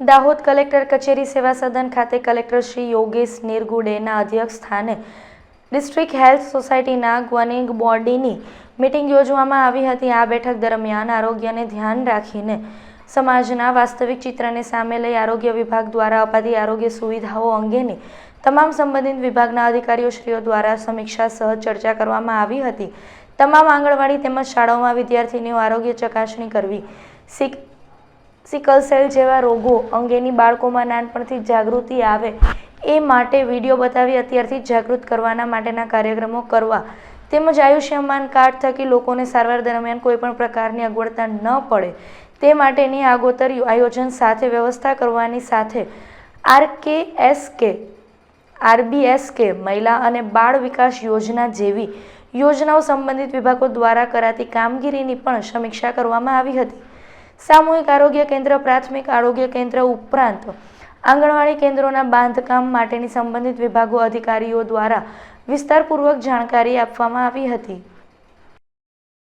Dahod collector કચેરી સેવા સદન ખાતે કલેક્ટર શ્રી યોગેશ નિરગુડેના અધ્યક્ષ સ્થાને ડિસ્ટ્રિક્ટ હેલ્થ સોસાયટીના ગ્વનિંગ બોડીની મિટિંગ યોજવામાં આવી હતી. આ બેઠક દરમિયાન આરોગ્યને ધ્યાન રાખીને સમાજના વાસ્તવિક ચિત્રને સામે લઈ આરોગ્ય વિભાગ દ્વારા અપાતી આરોગ્ય સુવિધાઓ અંગેની તમામ સંબંધિત વિભાગના અધિકારીઓશ્રીઓ દ્વારા સમીક્ષા સહ ચર્ચા કરવામાં આવી હતી. તમામ આંગણવાડી તેમજ શાળાઓમાં વિદ્યાર્થીનીઓ આરોગ્ય ચકાસણી કરવી સિક સિકલ સેલ જેવા રોગો અંગેની બાળકોમાં નાનપણથી જાગૃતિ આવે, એ માટે વીડિયો બતાવી અત્યારથી જાગૃત કરવાના માટેના કાર્યક્રમો કરવા. તેમજ આયુષ્યમાન કાર્ડ થકી લોકોને સારવાર દરમિયાન કોઈપણ પ્રકારની અગવડતા ન પડે, તે માટેની આગોતર આયોજન સાથે વ્યવસ્થા કરવાની સાથે આરકેએસકે, આરબીએસકે, મહિલા અને બાળ વિકાસ યોજના જેવી યોજનાઓ સંબંધિત વિભાગો દ્વારા કરાતી કામગીરીની પણ સમીક્ષા કરવામાં આવી હતી. સામૂહિક આરોગ્ય કેન્દ્ર, પ્રાથમિક આરોગ્ય કેન્દ્ર ઉપરાંત આંગણવાડી કેન્દ્રોના બાંધકામ માટેની સંબંધિત વિભાગો અધિકારીઓ દ્વારા વિસ્તારપૂર્વક જાણકારી આપવામાં આવી હતી.